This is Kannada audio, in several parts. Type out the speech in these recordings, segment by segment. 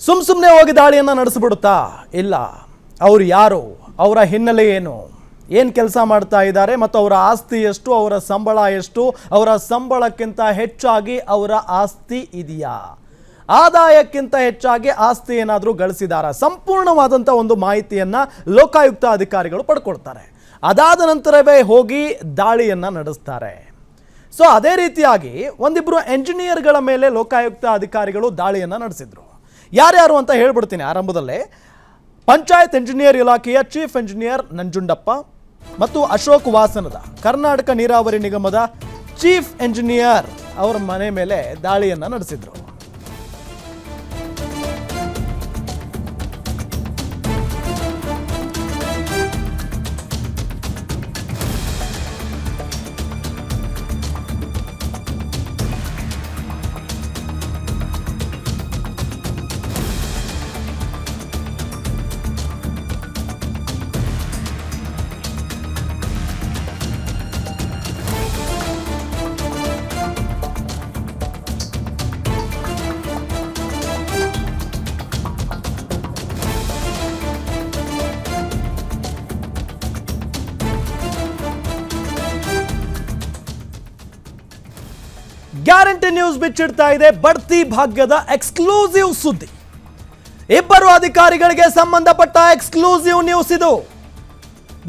ಸುಮ್ ಸುಮ್ಮನೆ ಹೋಗಿ ದಾಳಿಯನ್ನು ನಡೆಸಿಬಿಡುತ್ತಾ? ಇಲ್ಲ. ಅವರು ಯಾರು? ಅವರ ಹಿನ್ನೆಲೆ ಏನು? ಏನು ಕೆಲಸ ಮಾಡ್ತಾ ಇದ್ದಾರೆ ಮತ್ತು ಅವರ ಆಸ್ತಿ ಎಷ್ಟು, ಅವರ ಸಂಬಳ ಎಷ್ಟು? ಅವರ ಸಂಬಳಕ್ಕಿಂತ ಹೆಚ್ಚಾಗಿ ಅವರ ಆಸ್ತಿ ಇದೆಯಾ? ಆದಾಯಕ್ಕಿಂತ ಹೆಚ್ಚಾಗಿ ಆಸ್ತಿ ಏನಾದರೂ ಗಳಿಸಿದಾರ? ಸಂಪೂರ್ಣವಾದಂಥ ಒಂದು ಮಾಹಿತಿಯನ್ನು ಲೋಕಾಯುಕ್ತ ಅಧಿಕಾರಿಗಳು ಪಡ್ಕೊಳ್ತಾರೆ. ಅದಾದ ನಂತರವೇ ಹೋಗಿ ದಾಳಿಯನ್ನು ನಡೆಸ್ತಾರೆ. ಸೊ ಅದೇ ರೀತಿಯಾಗಿ ಒಂದಿಬ್ಬರು ಎಂಜಿನಿಯರ್ಗಳ ಮೇಲೆ ಲೋಕಾಯುಕ್ತ ಅಧಿಕಾರಿಗಳು ದಾಳಿಯನ್ನು ನಡೆಸಿದ್ರು. ಯಾರ್ಯಾರು ಅಂತ ಹೇಳ್ಬಿಡ್ತೀನಿ ಆರಂಭದಲ್ಲೇ. ಪಂಚಾಯತ್ ಎಂಜಿನಿಯರ್ ಇಲಾಖೆಯ ಚೀಫ್ ಎಂಜಿನಿಯರ್ ನಂಜುಂಡಪ್ಪ ಮತ್ತು ಅಶೋಕ್ ವಾಸನದ ಕರ್ನಾಟಕ ನೀರಾವರಿ ನಿಗಮದ ಚೀಫ್ ಎಂಜಿನಿಯರ್ ಅವರ ಮನೆ ಮೇಲೆ ದಾಳಿಯನ್ನು ನಡೆಸಿದ್ರು. ಗ್ಯಾರಂಟಿ ನ್ಯೂಸ್ ಬಿಚ್ಚಿಡ್ತಾ ಇದೆ. ಬಡ್ತಿ ಭಾಗ್ಯದ ಎಕ್ಸ್ಕ್ಲೂಸಿವ್ ಸುದ್ದಿ. ಇಬ್ಬರು ಅಧಿಕಾರಿಗಳಿಗೆ ಸಂಬಂಧಪಟ್ಟ ಎಕ್ಸ್ಕ್ಲೂಸಿವ್ ನ್ಯೂಸ್ ಇದು.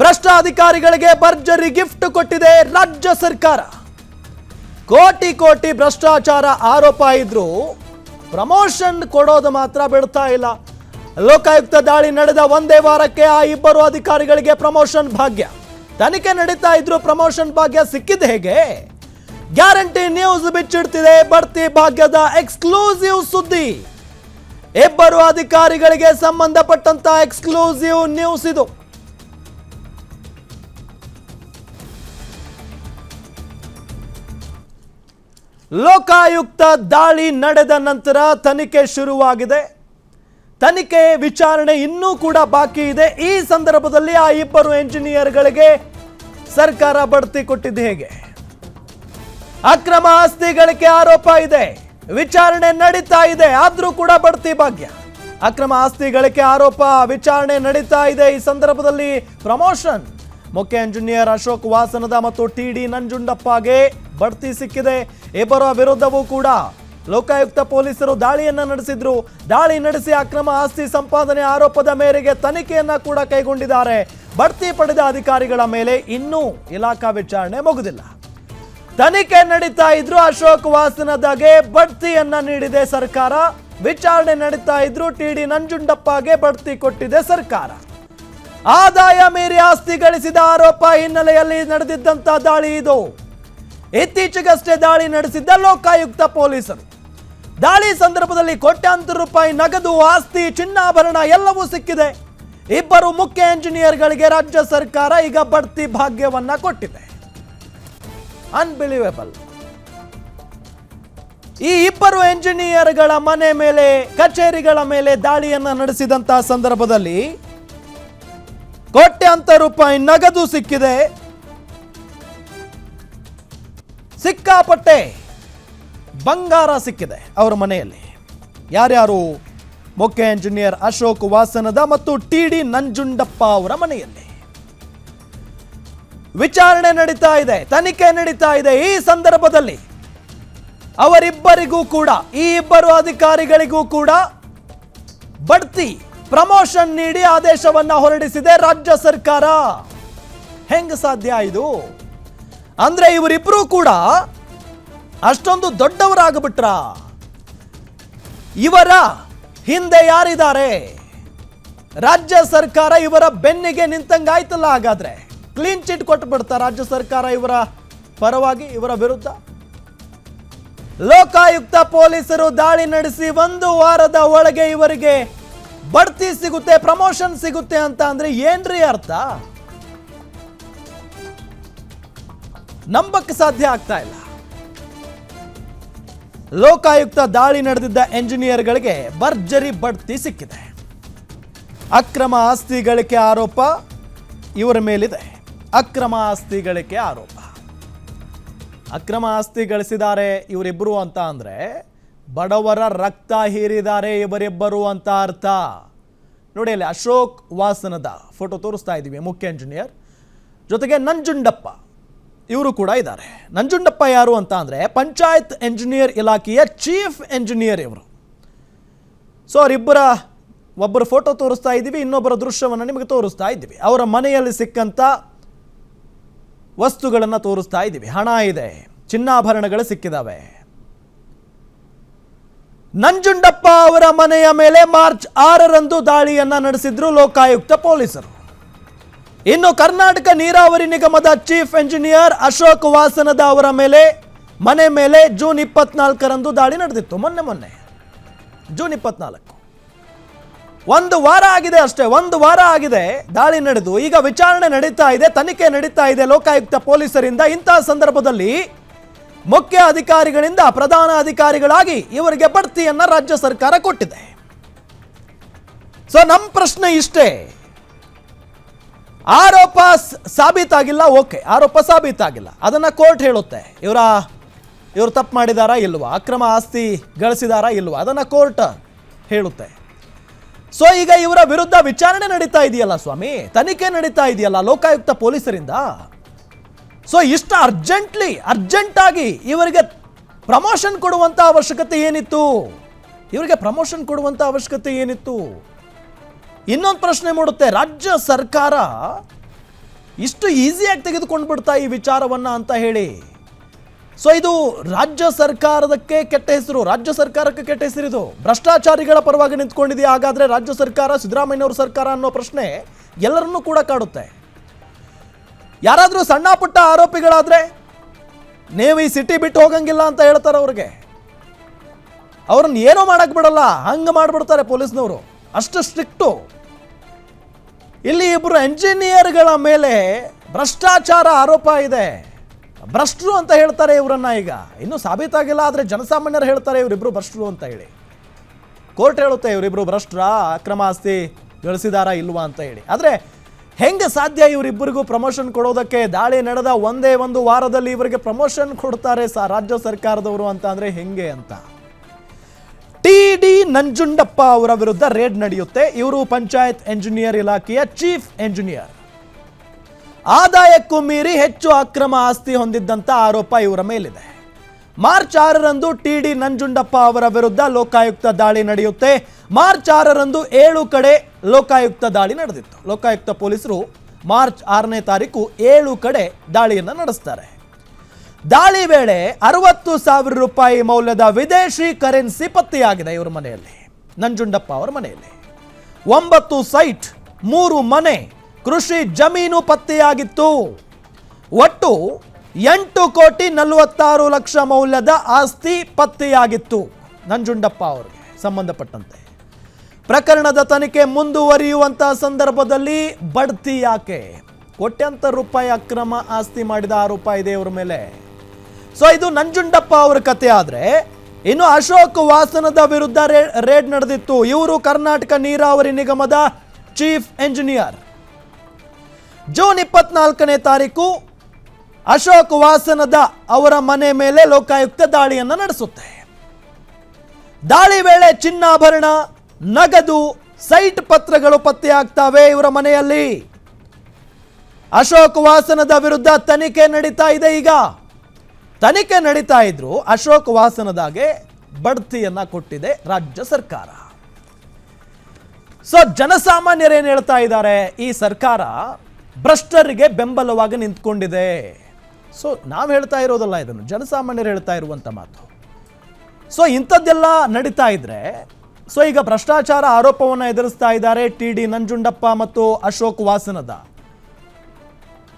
ಭ್ರಷ್ಟ ಅಧಿಕಾರಿಗಳಿಗೆ ಭರ್ಜರಿ ಗಿಫ್ಟ್ ಕೊಟ್ಟಿದೆ ರಾಜ್ಯ ಸರ್ಕಾರ. ಕೋಟಿ ಕೋಟಿ ಭ್ರಷ್ಟಾಚಾರ ಆರೋಪ ಇದ್ರು ಪ್ರಮೋಷನ್ ಕೊಡೋದು ಮಾತ್ರ ಬಿಡ್ತಾ ಇಲ್ಲ. ಲೋಕಾಯುಕ್ತ ದಾಳಿ ನಡೆದ ಒಂದೇ ವಾರಕ್ಕೆ ಆ ಇಬ್ಬರು ಅಧಿಕಾರಿಗಳಿಗೆ ಪ್ರಮೋಷನ್ ಭಾಗ್ಯ. ತನಿಖೆ ನಡೀತಾ ಇದ್ರು ಪ್ರಮೋಷನ್ ಭಾಗ್ಯ ಸಿಕ್ಕಿದ್ದು ಹೇಗೆ? ಗ್ಯಾರಂಟಿ ನ್ಯೂಸ್ ಬಿಚ್ಚಿಡ್ತಿದೆ. ಬಡ್ತಿ ಭಾಗ್ಯದ ಎಕ್ಸ್ಕ್ಲೂಸಿವ್ ಸುದ್ದಿ. ಇಬ್ಬರು ಅಧಿಕಾರಿಗಳಿಗೆ ಸಂಬಂಧಪಟ್ಟಂತ ಎಕ್ಸ್ಕ್ಲೂಸಿವ್ ನ್ಯೂಸ್ ಇದು. ಲೋಕಾಯುಕ್ತ ದಾಳಿ ನಡೆದ ನಂತರ ತನಿಖೆ ಶುರುವಾಗಿದೆ. ತನಿಖೆ ವಿಚಾರಣೆ ಇನ್ನೂ ಕೂಡ ಬಾಕಿ ಇದೆ. ಈ ಸಂದರ್ಭದಲ್ಲಿ ಆ ಇಬ್ಬರು ಎಂಜಿನಿಯರ್ಗಳಿಗೆ ಸರ್ಕಾರ ಬಡ್ತಿ ಕೊಟ್ಟಿದ್ದು ಹೇಗೆ? ಅಕ್ರಮ ಆಸ್ತಿ ಗಳಿಕೆ ಆರೋಪ ಇದೆ. ವಿಚಾರಣೆ ನಡೀತಾ ಇದೆ. ಆದ್ರೂ ಕೂಡ ಬಡ್ತಿ ಭಾಗ್ಯ. ಅಕ್ರಮ ಆಸ್ತಿ ಗಳಿಕೆ ಆರೋಪ ವಿಚಾರಣೆ ನಡೀತಾ ಇದೆ. ಈ ಸಂದರ್ಭದಲ್ಲಿ ಪ್ರಮೋಷನ್ ಮುಖ್ಯ ಇಂಜಿನಿಯರ್ ಅಶೋಕ್ ವಾಸನದ ಮತ್ತು ಟಿ ಡಿ ನಂಜುಂಡಪ್ಪಗೆ ಬಡ್ತಿ ಸಿಕ್ಕಿದೆ. ಇಬ್ಬರ ವಿರುದ್ಧವೂ ಕೂಡ ಲೋಕಾಯುಕ್ತ ಪೊಲೀಸರು ದಾಳಿಯನ್ನ ನಡೆಸಿದ್ರು. ದಾಳಿ ನಡೆಸಿ ಅಕ್ರಮ ಆಸ್ತಿ ಸಂಪಾದನೆ ಆರೋಪದ ಮೇರೆಗೆ ತನಿಖೆಯನ್ನ ಕೂಡ ಕೈಗೊಂಡಿದ್ದಾರೆ. ಬಡ್ತಿ ಪಡೆದ ಅಧಿಕಾರಿಗಳ ಮೇಲೆ ಇನ್ನೂ ಇಲಾಖಾ ವಿಚಾರಣೆ ಮುಗುದಿಲ್ಲ. ತನಿಖೆ ನಡೀತಾ ಇದ್ರು ಅಶೋಕ್ ವಾಸನದಾಗೆ ಬಡ್ತಿಯನ್ನ ನೀಡಿದೆ ಸರ್ಕಾರ. ವಿಚಾರಣೆ ನಡೀತಾ ಇದ್ರು ಟಿ ಡಿ ನಂಜುಂಡಪ್ಪಗೆ ಬಡ್ತಿ ಕೊಟ್ಟಿದೆ ಸರ್ಕಾರ. ಆದಾಯ ಮೀರಿ ಆಸ್ತಿ ಗಳಿಸಿದ ಆರೋಪ ಹಿನ್ನೆಲೆಯಲ್ಲಿ ನಡೆದಿದ್ದಂತ ದಾಳಿ ಇದು. ಇತ್ತೀಚೆಗಷ್ಟೇ ದಾಳಿ ನಡೆಸಿದ್ದ ಲೋಕಾಯುಕ್ತ ಪೊಲೀಸರು. ದಾಳಿ ಸಂದರ್ಭದಲ್ಲಿ ಕೋಟ್ಯಾಂತರ ರೂಪಾಯಿ ನಗದು ಆಸ್ತಿ ಚಿನ್ನಾಭರಣ ಎಲ್ಲವೂ ಸಿಕ್ಕಿದೆ. ಇಬ್ಬರು ಮುಖ್ಯ ಎಂಜಿನಿಯರ್ಗಳಿಗೆ ರಾಜ್ಯ ಸರ್ಕಾರ ಈಗ ಬಡ್ತಿ ಭಾಗ್ಯವನ್ನ ಕೊಟ್ಟಿದೆ. ಅನ್ಬಿಲಿವೇಬಲ್ ಈ ಇಬ್ಬರು ಎಂಜಿನಿಯರ್ಗಳ ಮನೆ ಮೇಲೆ, ಕಚೇರಿಗಳ ಮೇಲೆ ದಾಳಿಯನ್ನ ನಡೆಸಿದಂತಹ ಸಂದರ್ಭದಲ್ಲಿ ಕೋಟ್ಯಾಂತರ ರೂಪಾಯಿ ನಗದು ಸಿಕ್ಕಿದೆ. ಸಿಕ್ಕಾಪಟ್ಟೆ ಬಂಗಾರ ಸಿಕ್ಕಿದೆ ಅವರ ಮನೆಯಲ್ಲಿ. ಯಾರ್ಯಾರು ಮುಖ್ಯ ಎಂಜಿನಿಯರ್ ಅಶೋಕ್ ವಾಸನದ ಮತ್ತು ಟಿ ಡಿ ನಂಜುಂಡಪ್ಪ ಅವರ ಮನೆಯಲ್ಲಿ? ವಿಚಾರಣೆ ನಡೀತಾ ಇದೆ, ತನಿಖೆ ನಡೀತಾ ಇದೆ ಈ ಸಂದರ್ಭದಲ್ಲಿ. ಅವರಿಬ್ಬರಿಗೂ ಕೂಡ, ಈ ಇಬ್ಬರು ಅಧಿಕಾರಿಗಳಿಗೂ ಕೂಡ ಬಡ್ತಿ, ಪ್ರಮೋಷನ್ ನೀಡಿ ಆದೇಶವನ್ನ ಹೊರಡಿಸಿದೆ ರಾಜ್ಯ ಸರ್ಕಾರ. ಹೆಂಗ ಸಾಧ್ಯ ಇದು? ಅಂದ್ರೆ ಇವರಿಬ್ಬರೂ ಕೂಡ ಅಷ್ಟೊಂದು ದೊಡ್ಡವರಾಗ್ಬಿಟ್ರ? ಇವರ ಹಿಂದೆ ಯಾರಿದ್ದಾರೆ? ರಾಜ್ಯ ಸರ್ಕಾರ ಇವರ ಬೆನ್ನಿಗೆ ನಿಂತಂಗಾಯ್ತಲ್ಲ ಹಾಗಾದ್ರೆ. ಕ್ಲೀನ್ ಚಿಟ್ ಕೊಟ್ಟು ಬಿಡ್ತಾ ರಾಜ್ಯ ಸರ್ಕಾರ ಇವರ ಪರವಾಗಿ, ಇವರ ವಿರುದ್ಧ. ಲೋಕಾಯುಕ್ತ ಪೊಲೀಸರು ದಾಳಿ ನಡೆಸಿ ಒಂದು ವಾರದ ಒಳಗೆ ಇವರಿಗೆ ಬಡ್ತಿ ಸಿಗುತ್ತೆ, ಪ್ರಮೋಷನ್ ಸಿಗುತ್ತೆ ಅಂತ ಅಂದ್ರೆ ಏನ್ರಿ ಅರ್ಥ? ನಂಬಕ್ಕೆ ಸಾಧ್ಯ ಆಗ್ತಾ ಇಲ್ಲ. ಲೋಕಾಯುಕ್ತ ದಾಳಿ ನಡೆದಿದ್ದ ಎಂಜಿನಿಯರ್ಗಳಿಗೆ ಭರ್ಜರಿ ಬಡ್ತಿ ಸಿಕ್ಕಿದೆ. ಅಕ್ರಮ ಆಸ್ತಿ ಗಳಿಕೆ ಆರೋಪ ಇವರ ಮೇಲಿದೆ. ಅಕ್ರಮ ಆಸ್ತಿ ಗಳಿಕೆ ಆರೋಪ. ಅಕ್ರಮ ಆಸ್ತಿ ಗಳಿಸಿದ್ದಾರೆ ಇವರಿಬ್ಬರು ಅಂತ ಅಂದರೆ ಬಡವರ ರಕ್ತ ಹೀರಿದ್ದಾರೆ ಇವರಿಬ್ಬರು ಅಂತ ಅರ್ಥ. ನೋಡಿ ಅಲ್ಲಿ ಅಶೋಕ್ ವಾಸನದ ಫೋಟೋ ತೋರಿಸ್ತಾ ಇದ್ದೀವಿ, ಮುಖ್ಯ ಇಂಜಿನಿಯರ್ ಜೊತೆಗೆ ನಂಜುಂಡಪ್ಪ, ಇವರು ಕೂಡ ಇದ್ದಾರೆ. ನಂಜುಂಡಪ್ಪ ಯಾರು ಅಂತ ಅಂದರೆ ಪಂಚಾಯತ್ ಎಂಜಿನಿಯರ್ ಇಲಾಖೆಯ ಚೀಫ್ ಎಂಜಿನಿಯರ್ ಇವರು. ಸೊ ಅವರಿಬ್ಬರ ಒಬ್ಬರ ಫೋಟೋ ತೋರಿಸ್ತಾ ಇದ್ದೀವಿ, ಇನ್ನೊಬ್ಬರ ದೃಶ್ಯವನ್ನು ನಿಮಗೆ ತೋರಿಸ್ತಾ ಇದ್ದೀವಿ. ಅವರ ಮನೆಯಲ್ಲಿ ಸಿಕ್ಕಂಥ ವಸ್ತುಗಳನ್ನು ತೋರಿಸ್ತಾ ಇದ್ದೀವಿ. ಹಣ ಇದೆ. ಚಿನ್ನಾಭರಣಗಳು ಸಿಕ್ಕಿದಾವೆ. ನಂಜುಂಡಪ್ಪ ಅವರ ಮನೆಯ ಮೇಲೆ ಮಾರ್ಚ್ ಆರರಂದು ದಾಳಿಯನ್ನ ನಡೆಸಿದ್ರು ಲೋಕಾಯುಕ್ತ ಪೊಲೀಸರು. ಇನ್ನು ಕರ್ನಾಟಕ ನೀರಾವರಿ ನಿಗಮದ ಚೀಫ್ ಎಂಜಿನಿಯರ್ ಅಶೋಕ್ ವಾಸನದ ಅವರ ಮೇಲೆ, ಮನೆ ಮೇಲೆ ಜೂನ್ ಇಪ್ಪತ್ನಾಲ್ಕರಂದು ದಾಳಿ ನಡೆದಿತ್ತು ಮೊನ್ನೆ ಮೊನ್ನೆ. ಜೂನ್ ಇಪ್ಪತ್ನಾಲ್ಕು. ಒಂದು ವಾರ ಆಗಿದೆ ಅಷ್ಟೇ, ಒಂದು ವಾರ ಆಗಿದೆ. ದಾಳಿ ನಡೆದು, ಈಗ ವಿಚಾರಣೆ ನಡೀತಾ ಇದೆ, ತನಿಖೆ ನಡೀತಾ ಇದೆ ಲೋಕಾಯುಕ್ತ ಪೊಲೀಸರಿಂದ. ಇಂತಹ ಸಂದರ್ಭದಲ್ಲಿ ಮುಖ್ಯ ಅಧಿಕಾರಿಗಳಿಂದ ಪ್ರಧಾನ ಅಧಿಕಾರಿಗಳಾಗಿ ಇವರಿಗೆ ಬಡ್ತಿಯನ್ನ ರಾಜ್ಯ ಸರ್ಕಾರ ಕೊಟ್ಟಿದೆ. ಸೊ ನಮ್ಮ ಪ್ರಶ್ನೆ ಇಷ್ಟೇ. ಆರೋಪ ಸಾಬೀತಾಗಿಲ್ಲ, ಓಕೆ, ಆರೋಪ ಸಾಬೀತಾಗಿಲ್ಲ. ಅದನ್ನ ಕೋರ್ಟ್ ಹೇಳುತ್ತೆ. ಇವರ, ಇವರು ತಪ್ಪು ಮಾಡಿದಾರಾ ಇಲ್ವಾ? ಅಕ್ರಮ ಆಸ್ತಿ ಗಳಿಸಿದಾರಾ ಇಲ್ವಾ? ಅದನ್ನ ಕೋರ್ಟ್ ಹೇಳುತ್ತೆ. ಸೊ ಈಗ ಇವರ ವಿರುದ್ಧ ವಿಚಾರಣೆ ನಡೀತಾ ಇದೆಯಲ್ಲ ಸ್ವಾಮಿ? ತನಿಖೆ ನಡೀತಾ ಇದೆಯಲ್ಲ ಲೋಕಾಯುಕ್ತ ಪೊಲೀಸರಿಂದ? ಸೊ ಇಷ್ಟು ಅರ್ಜೆಂಟ್ಲಿ ಅರ್ಜೆಂಟ್ ಆಗಿ ಇವರಿಗೆ ಪ್ರಮೋಷನ್ ಕೊಡುವಂತ ಅವಶ್ಯಕತೆ ಏನಿತ್ತು? ಇವರಿಗೆ ಪ್ರಮೋಷನ್ ಕೊಡುವಂತ ಅವಶ್ಯಕತೆ ಏನಿತ್ತು? ಇನ್ನೊಂದು ಪ್ರಶ್ನೆ ಮೂಡುತ್ತೆ. ರಾಜ್ಯ ಸರ್ಕಾರ ಇಷ್ಟು ಈಸಿಯಾಗಿ ತೆಗೆದುಕೊಂಡು ಬಿಡ್ತಾ ಈ ವಿಚಾರವನ್ನ ಅಂತ ಹೇಳಿ. ಸೊ ಇದು ರಾಜ್ಯ ಸರ್ಕಾರದಕ್ಕೆ ಕೆಟ್ಟ ಹೆಸರು. ರಾಜ್ಯ ಸರ್ಕಾರಕ್ಕೆ ಕೆಟ್ಟ ಹೆಸರು ಇದು. ಭ್ರಷ್ಟಾಚಾರಿಗಳ ಪರವಾಗಿ ನಿಂತ್ಕೊಂಡಿದೆ. ಹಾಗಾದ್ರೆ ರಾಜ್ಯ ಸರ್ಕಾರ, ಸಿದ್ದರಾಮಯ್ಯನವ್ರ ಸರ್ಕಾರ ಅನ್ನೋ ಪ್ರಶ್ನೆ ಎಲ್ಲರನ್ನೂ ಕೂಡ ಕಾಡುತ್ತೆ. ಯಾರಾದರೂ ಸಣ್ಣ ಪುಟ್ಟ ಆರೋಪಿಗಳಾದ್ರೆ ನೀವು ಈ ಸಿಟಿ ಬಿಟ್ಟು ಹೋಗಂಗಿಲ್ಲ ಅಂತ ಹೇಳ್ತಾರೆ ಅವ್ರಿಗೆ. ಅವ್ರನ್ನ ಏನೋ ಮಾಡಕ್ ಬಿಡಲ್ಲ. ಹಂಗೆ ಮಾಡಿಬಿಡ್ತಾರೆ ಪೊಲೀಸ್ನವರು. ಅಷ್ಟು ಸ್ಟ್ರಿಕ್ಟು. ಇಲ್ಲಿ ಇಬ್ಬರು ಎಂಜಿನಿಯರ್ಗಳ ಮೇಲೆ ಭ್ರಷ್ಟಾಚಾರ ಆರೋಪ ಇದೆ. ಭ್ರಷ್ಟರು ಅಂತ ಹೇಳ್ತಾರೆ ಇವರನ್ನ ಈಗ. ಇನ್ನೂ ಸಾಬೀತಾಗಿಲ್ಲ ಆದರೆ ಜನಸಾಮಾನ್ಯರು ಹೇಳ್ತಾರೆ ಇವರಿಬ್ಬರು ಭ್ರಷ್ಟರು ಅಂತ ಹೇಳಿ. ಕೋರ್ಟ್ ಹೇಳುತ್ತೆ ಇವರಿಬ್ಬರು ಭ್ರಷ್ಟರ, ಅಕ್ರಮ ಆಸ್ತಿ ಗಳಿಸಿದಾರ ಇಲ್ವಾ ಅಂತ ಹೇಳಿ. ಆದರೆ ಹೆಂಗೆ ಸಾಧ್ಯ ಇವರಿಬ್ಬರಿಗೂ ಪ್ರಮೋಷನ್ ಕೊಡೋದಕ್ಕೆ? ದಾಳಿ ನಡೆದ ಒಂದೇ ಒಂದು ವಾರದಲ್ಲಿ ಇವರಿಗೆ ಪ್ರಮೋಷನ್ ಕೊಡ್ತಾರೆ ಸಾ ರಾಜ್ಯ ಸರ್ಕಾರದವರು ಅಂತ ಅಂದರೆ ಹೆಂಗೆ ಅಂತ. ಟಿ ಡಿ ನಂಜುಂಡಪ್ಪ ಅವರ ವಿರುದ್ಧ ರೇಡ್ ನಡೆಯುತ್ತೆ. ಇವರು ಪಂಚಾಯತ್ ಎಂಜಿನಿಯರ್ ಇಲಾಖೆಯ ಚೀಫ್ ಎಂಜಿನಿಯರ್. ಆದಾಯಕ್ಕೂ ಮೀರಿ ಹೆಚ್ಚು ಅಕ್ರಮ ಆಸ್ತಿ ಹೊಂದಿದ್ದಂಥ ಆರೋಪ ಇವರ ಮೇಲಿದೆ. ಮಾರ್ಚ್ ಆರರಂದು ಟಿ ಡಿ ನಂಜುಂಡಪ್ಪ ಅವರ ವಿರುದ್ಧ ಲೋಕಾಯುಕ್ತ ದಾಳಿ ನಡೆಯುತ್ತೆ. ಮಾರ್ಚ್ ಆರರಂದು ಏಳು ಕಡೆ ಲೋಕಾಯುಕ್ತ ದಾಳಿ ನಡೆದಿತ್ತು. ಲೋಕಾಯುಕ್ತ ಪೊಲೀಸರು ಮಾರ್ಚ್ ಆರನೇ ತಾರೀಕು ಏಳು ಕಡೆ ದಾಳಿಯನ್ನು ನಡೆಸ್ತಾರೆ. ದಾಳಿ ವೇಳೆ ಅರವತ್ತು ಸಾವಿರ ರೂಪಾಯಿ ಮೌಲ್ಯದ ವಿದೇಶಿ ಕರೆನ್ಸಿ ಪತ್ತೆಯಾಗಿದೆ ಇವರ ಮನೆಯಲ್ಲಿ. ನಂಜುಂಡಪ್ಪ ಅವರ ಮನೆಯಲ್ಲಿ. ಒಂಬತ್ತು ಸೈಟ್, ಮೂರು ಮನೆ ಕೃಷಿ ಜಮೀನು ಪತ್ತೆಯಾಗಿತ್ತು. ಒಟ್ಟು ಎಂಟು ಕೋಟಿ ನಲವತ್ತಾರು ಲಕ್ಷ ಮೌಲ್ಯದ ಆಸ್ತಿ ಪತ್ತೆಯಾಗಿತ್ತು. ನಂಜುಂಡಪ್ಪ ಅವರಿಗೆ ಸಂಬಂಧಪಟ್ಟಂತೆ. ಪ್ರಕರಣದ ತನಿಖೆ ಮುಂದುವರಿಯುವಂತಹ ಸಂದರ್ಭದಲ್ಲಿ ಬಡ್ತಿ ಯಾಕೆ? ಕೋಟ್ಯಂತರ ರೂಪಾಯಿ ಅಕ್ರಮ ಆಸ್ತಿ ಮಾಡಿದ ಆರೋಪ ಇದೆ ಇವರ ಮೇಲೆ. ಸೊ ಇದು ನಂಜುಂಡಪ್ಪ ಅವರ ಕತೆ ಆದರೆ, ಇನ್ನು ಅಶೋಕ್ ವಾಸನದ ವಿರುದ್ಧ ರೇಡ್ ನಡೆದಿತ್ತು. ಇವರು ಕರ್ನಾಟಕ ನೀರಾವರಿ ನಿಗಮದ ಚೀಫ್ ಎಂಜಿನಿಯರ್ ಜೂನ್ ಇಪ್ಪತ್ನಾಲ್ಕನೇ ತಾರೀಕು ಅಶೋಕ್ ವಾಸನದ ಅವರ ಮನೆ ಮೇಲೆ ಲೋಕಾಯುಕ್ತ ದಾಳಿಯನ್ನು ನಡೆಸುತ್ತೆ. ದಾಳಿ ವೇಳೆ ಚಿನ್ನಾಭರಣ, ನಗದು, ಸೈಟ್ ಪತ್ರಗಳು ಪತ್ತೆಯಾಗ್ತವೆ ಇವರ ಮನೆಯಲ್ಲಿ. ಅಶೋಕ್ ವಾಸನದ ವಿರುದ್ಧ ತನಿಖೆ ನಡೀತಾ ಇದೆ ಈಗ. ತನಿಖೆ ನಡೀತಾ ಇದ್ರು ಅಶೋಕ್ ವಾಸನದಾಗೆ ಬಡ್ತಿಯನ್ನ ಕೊಟ್ಟಿದೆ ರಾಜ್ಯ ಸರ್ಕಾರ. ಸೊ, ಜನಸಾಮಾನ್ಯರೇನು ಹೇಳ್ತಾ ಇದ್ದಾರೆ? ಈ ಸರ್ಕಾರ ಭ್ರಷ್ಟರಿಗೆ ಬೆಂಬಲವಾಗಿ ನಿಂತ್ಕೊಂಡಿದೆ. ಸೊ ನಾವು ಹೇಳ್ತಾ ಇರೋದಲ್ಲ ಇದನ್ನು, ಜನಸಾಮಾನ್ಯರು ಹೇಳ್ತಾ ಇರುವಂಥ ಮಾತು. ಸೊ ಇಂಥದ್ದೆಲ್ಲ ನಡೀತಾ ಇದ್ರೆ ಸೊ ಈಗ ಭ್ರಷ್ಟಾಚಾರ ಆರೋಪವನ್ನು ಎದುರಿಸ್ತಾ ಇದ್ದಾರೆ ಟಿ ಡಿ ನಂಜುಂಡಪ್ಪ ಮತ್ತು ಅಶೋಕ್ ವಾಸನದ.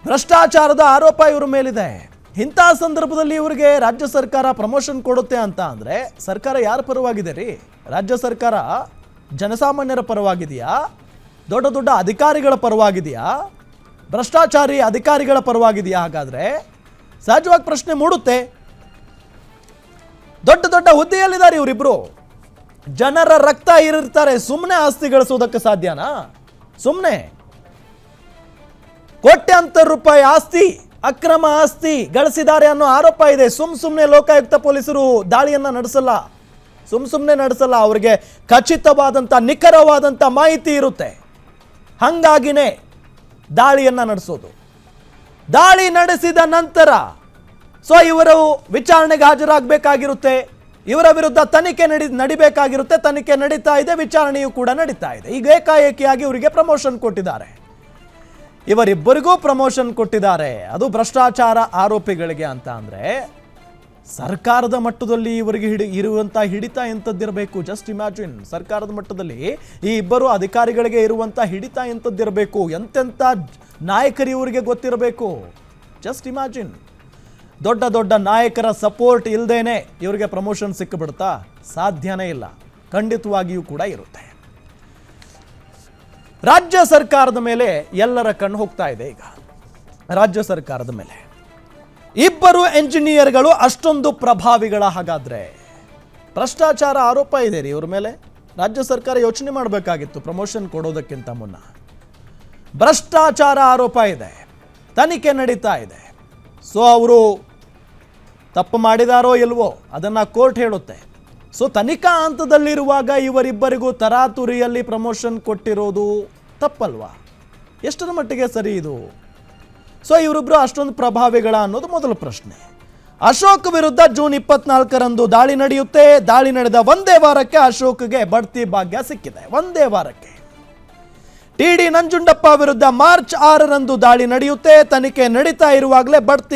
ಭ್ರಷ್ಟಾಚಾರದ ಆರೋಪ ಇವ್ರ ಮೇಲಿದೆ. ಇಂಥ ಸಂದರ್ಭದಲ್ಲಿ ಇವರಿಗೆ ರಾಜ್ಯ ಸರ್ಕಾರ ಪ್ರಮೋಷನ್ ಕೊಡುತ್ತೆ ಅಂತ ಅಂದರೆ, ಸರ್ಕಾರ ಯಾರ ಪರವಾಗಿದೆ ರೀ? ರಾಜ್ಯ ಸರ್ಕಾರ ಜನಸಾಮಾನ್ಯರ ಪರವಾಗಿದೆಯಾ? ದೊಡ್ಡ ದೊಡ್ಡ ಅಧಿಕಾರಿಗಳ ಪರವಾಗಿದೆಯಾ? ಭ್ರಷ್ಟಾಚಾರಿ ಅಧಿಕಾರಿಗಳ ಪರವಾಗಿದೆಯಾ? ಹಾಗಾದರೆ ಸಹಜವಾಗಿ ಪ್ರಶ್ನೆ ಮೂಡುತ್ತೆ. ದೊಡ್ಡ ದೊಡ್ಡ ಹುದ್ದೆಯಲ್ಲಿದ್ದಾರೆ ಇವರಿಬ್ರು. ಜನರ ರಕ್ತ ಇರಿರ್ತಾರೆ ಸುಮ್ಮನೆ ಆಸ್ತಿ ಗಳಿಸೋದಕ್ಕೆ ಸಾಧ್ಯನಾ? ಸುಮ್ಮನೆ ಕೋಟ್ಯಾಂತರ ರೂಪಾಯಿ ಆಸ್ತಿ, ಅಕ್ರಮ ಆಸ್ತಿ ಗಳಿಸಿದ್ದಾರೆ ಅನ್ನೋ ಆರೋಪ ಇದೆ. ಸುಮ್ ಸುಮ್ಮನೆ ಲೋಕಾಯುಕ್ತ ಪೊಲೀಸರು ದಾಳಿಯನ್ನ ನಡೆಸಲ್ಲ. ಸುಮ್ ಸುಮ್ಮನೆ ನಡೆಸಲ್ಲ. ಅವರಿಗೆ ಖಚಿತವಾದಂಥ ನಿಖರವಾದಂಥ ಮಾಹಿತಿ ಇರುತ್ತೆ. ಹಂಗಾಗಿನೇ ದಾಳಿಯನ್ನ ನಡೆಸೋದು. ದಾಳಿ ನಡೆಸಿದ ನಂತರ, ಸೊ ಇವರು ವಿಚಾರಣೆಗೆ ಹಾಜರಾಗಬೇಕಾಗಿರುತ್ತೆ, ಇವರ ವಿರುದ್ಧ ತನಿಖೆ ನಡಿ, ನಡಿಬೇಕಾಗಿರುತ್ತೆ, ತನಿಖೆ ನಡೀತಾ ಇದೆ, ವಿಚಾರಣೆಯೂ ಕೂಡ ನಡೀತಾ ಇದೆ. ಈಗ ಏಕಾಏಕಿಯಾಗಿ ಇವರಿಗೆ ಪ್ರಮೋಷನ್ ಕೊಟ್ಟಿದ್ದಾರೆ. ಇವರಿಬ್ಬರಿಗೂ ಪ್ರಮೋಷನ್ ಕೊಟ್ಟಿದ್ದಾರೆ. ಅದು ಭ್ರಷ್ಟಾಚಾರ ಆರೋಪಿಗಳಿಗೆ ಅಂತ ಅಂದ್ರೆ ಸರ್ಕಾರದ ಮಟ್ಟದಲ್ಲಿ ಇವರಿಗೆ ಹಿಡಿ ಇರುವಂಥ ಹಿಡಿತ ಎಂಥದ್ದಿರಬೇಕು? ಜಸ್ಟ್ ಇಮ್ಯಾಜಿನ್ ಸರ್ಕಾರದ ಮಟ್ಟದಲ್ಲಿ ಈ ಇಬ್ಬರು ಅಧಿಕಾರಿಗಳಿಗೆ ಇರುವಂಥ ಹಿಡಿತ ಎಂಥದ್ದಿರಬೇಕು? ಎಂತೆಂಥ ನಾಯಕರು ಇವರಿಗೆ ಗೊತ್ತಿರಬೇಕು? ಜಸ್ಟ್ ಇಮ್ಯಾಜಿನ್ ದೊಡ್ಡ ದೊಡ್ಡ ನಾಯಕರ ಸಪೋರ್ಟ್ ಇಲ್ಲದೇನೆ ಇವರಿಗೆ ಪ್ರಮೋಷನ್ ಸಿಕ್ಕಿಬಿಡ್ತಾ ಸಾಧ್ಯನೇ ಇಲ್ಲ. ಖಂಡಿತವಾಗಿಯೂ ಕೂಡ ಇರುತ್ತೆ. ರಾಜ್ಯ ಸರ್ಕಾರದ ಮೇಲೆ ಎಲ್ಲರ ಕಣ್ಣು ಹೋಗ್ತಾ ಇದೆ ಈಗ. ರಾಜ್ಯ ಸರ್ಕಾರದ ಮೇಲೆ. ಇಬ್ಬರು ಎಂಜಿನಿಯರ್ಗಳು ಅಷ್ಟೊಂದು ಪ್ರಭಾವಿಗಳ ಹಾಗಾದ್ರೆ. ಭ್ರಷ್ಟಾಚಾರ ಆರೋಪ ಇದೆ ರೀ ಇವ್ರ ಮೇಲೆ. ರಾಜ್ಯ ಸರ್ಕಾರ ಯೋಚನೆ ಮಾಡಬೇಕಾಗಿತ್ತು ಪ್ರಮೋಷನ್ ಕೊಡೋದಕ್ಕಿಂತ ಮುನ್ನ. ಭ್ರಷ್ಟಾಚಾರ ಆರೋಪ ಇದೆ. ತನಿಖೆ ನಡೀತಾ ಇದೆ. ಸೊ ಅವರು ತಪ್ಪು ಮಾಡಿದಾರೋ ಇಲ್ವೋ ಅದನ್ನ ಕೋರ್ಟ್ ಹೇಳುತ್ತೆ. ಸೊ ತನಿಖಾ ಹಂತದಲ್ಲಿರುವಾಗ ಇವರಿಬ್ಬರಿಗೂ ತರಾತುರಿಯಲ್ಲಿ ಪ್ರಮೋಷನ್ ಕೊಟ್ಟಿರೋದು ತಪ್ಪಲ್ವಾ? ಎಷ್ಟರ ಮಟ್ಟಿಗೆ ಸರಿ ಇದು? ಸೊ ಇವರಿಬ್ಬರು ಅಷ್ಟೊಂದು ಪ್ರಭಾವಿಗಳ ಅನ್ನೋದು ಮೊದಲ ಪ್ರಶ್ನೆ. ಅಶೋಕ್ ವಿರುದ್ಧ ಜೂನ್ ಇಪ್ಪತ್ನಾಲ್ಕರಂದು ದಾಳಿ ನಡೆಯುತ್ತೆ. ದಾಳಿ ನಡೆದ ಒಂದೇ ವಾರಕ್ಕೆ ಅಶೋಕ್ಗೆ ಬಡ್ತಿ ಭಾಗ್ಯ ಸಿಕ್ಕಿದೆ. ಒಂದೇ ವಾರಕ್ಕೆ. ಟಿ ನಂಜುಂಡಪ್ಪ ವಿರುದ್ಧ ಮಾರ್ಚ್ ಆರರಂದು ದಾಳಿ ನಡೆಯುತ್ತೆ. ತನಿಖೆ ನಡೀತಾ ಇರುವಾಗಲೇ ಬಡ್ತಿ